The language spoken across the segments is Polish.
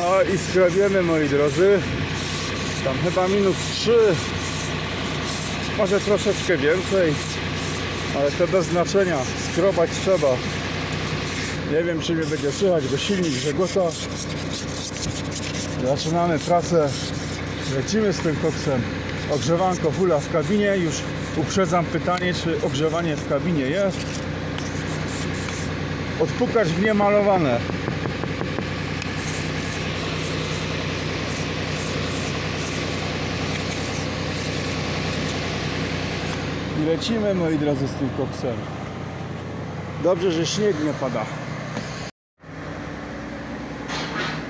No i skrobiemy moi drodzy. Tam chyba minus 3. Może troszeczkę więcej. Ale to bez znaczenia. Skrobać trzeba. Nie wiem czy mnie będzie słychać, bo silnik żegota. Zaczynamy pracę. Lecimy z tym koksem. Ogrzewanko hula w kabinie. Już uprzedzam pytanie, czy ogrzewanie w kabinie jest. Odpukać w niemalowane. Lecimy moi drodzy z tym koksem. Dobrze, że śnieg nie pada.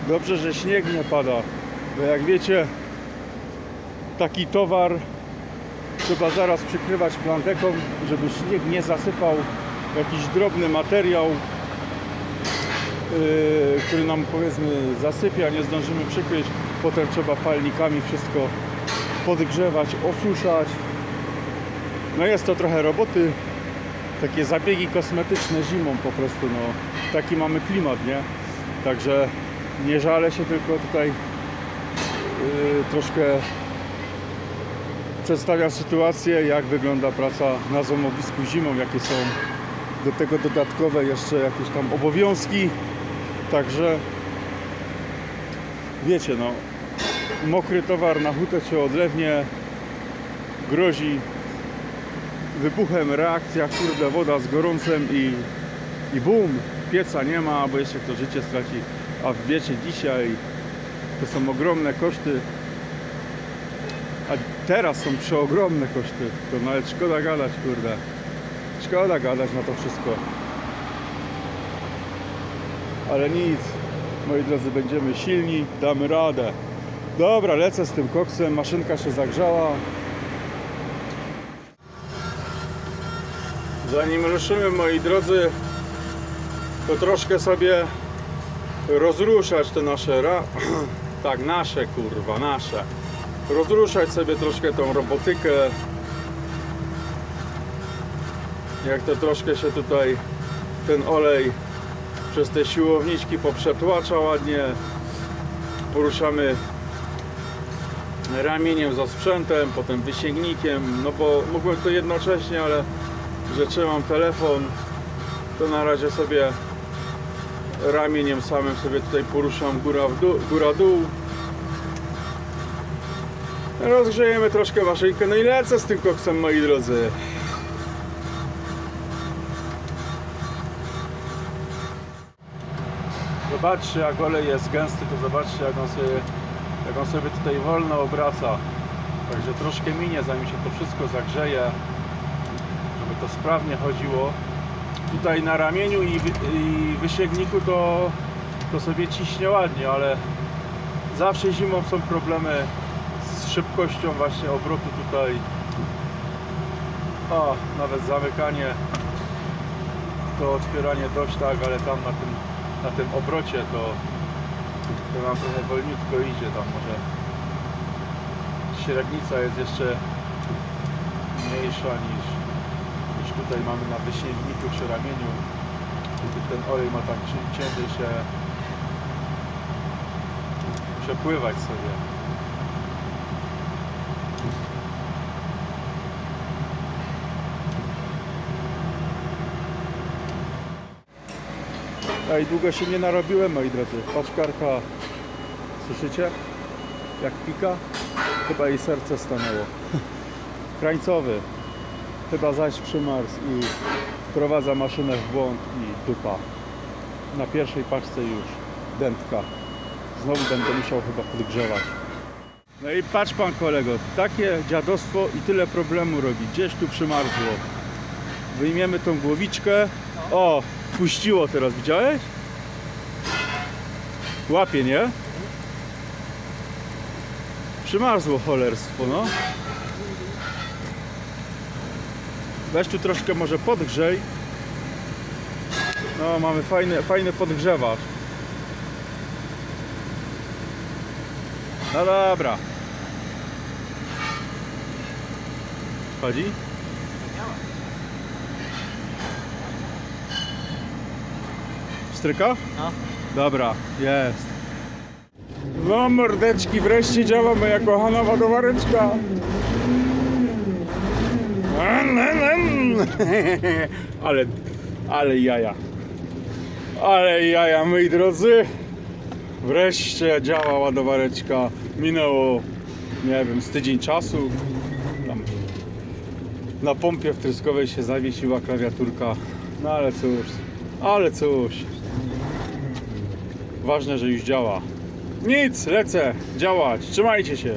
Dobrze, że śnieg nie pada, bo jak wiecie, taki towar trzeba zaraz przykrywać planteką, żeby śnieg nie zasypał jakiś drobny materiał, yy, który nam powiedzmy zasypia, nie zdążymy przykryć. Potem trzeba palnikami wszystko podgrzewać, osuszać. No jest to trochę roboty, takie zabiegi kosmetyczne zimą po prostu, no taki mamy klimat, nie? Także nie żalę się, tylko tutaj yy, troszkę przedstawiam sytuację, jak wygląda praca na złomowisku zimą, jakie są do tego dodatkowe jeszcze jakieś tam obowiązki. Także wiecie, no mokry towar na hutę czy odlewnie grozi wybuchem reakcja, kurde, woda z gorącem i, i bum, pieca nie ma, bo jeszcze kto życie straci. A wiecie, dzisiaj to są ogromne koszty. A teraz są przeogromne koszty. To nawet szkoda gadać, kurde. Szkoda gadać na to wszystko. Ale nic, moi drodzy, będziemy silni, damy radę. Dobra, lecę z tym koksem, maszynka się zagrzała. Zanim ruszymy, moi drodzy, to troszkę sobie rozruszać te nasze tak, nasze kurwa, nasze. Rozruszać sobie troszkę tą robotykę. Jak to troszkę się tutaj ten olej przez te siłowniczki poprzetłacza ładnie. Poruszamy ramieniem za sprzętem, potem wysięgnikiem, no bo mógłbym to jednocześnie, ale że trzymam telefon, to na razie sobie ramieniem samym sobie tutaj poruszam góra w dół, góra dół. Rozgrzejemy troszkę maszynkę, no i lecę z tym koksem moi drodzy. Zobaczcie jak olej jest gęsty, to zobaczcie jak on sobie, jak on sobie tutaj wolno obraca. Także troszkę minie zanim się to wszystko zagrzeje to sprawnie chodziło. Tutaj na ramieniu i, i wysięgniku to, to sobie ciśnie ładnie, ale zawsze zimą są problemy z szybkością właśnie obrotu tutaj. O, nawet zamykanie, to otwieranie dość tak, ale tam na tym, na tym obrocie to, to nam trochę wolniutko idzie, tam może średnica jest jeszcze mniejsza niż tutaj mamy na wysięgniku przy ramieniu. Ten olej ma tam cię- ciężej się przepływać sobie. Ej, długo się nie narobiłem, moi drodzy. Paczkarka, słyszycie? Jak pika? Chyba jej serce stanęło. Krańcowy. Chyba zaś przymarzł i wprowadza maszynę w błąd i dupa. Na pierwszej paczce już dętka. Znowu będę musiał chyba podgrzewać. No i patrz pan kolego, takie dziadostwo i tyle problemu robi. Gdzieś tu przymarzło. Wyjmiemy tą głowiczkę. O, puściło teraz, widziałeś? Łapie, nie? Przymarzło cholerstwo, no. Weź tu troszkę może podgrzej. No, mamy fajny, fajny podgrzewacz. No dobra. Chodzi? Stryka? No. Dobra, jest. No mordeczki, wreszcie działa moja kochana ładowareczka. Ale, ale jaja. Ale jaja, moi drodzy. Wreszcie działa ładowareczka. Minęło, nie wiem, z tydzień czasu. Tam na pompie wtryskowej się zawiesiła klawiaturka. No ale cóż, ale cóż. Ważne, że już działa. Nic, lecę działać. Trzymajcie się.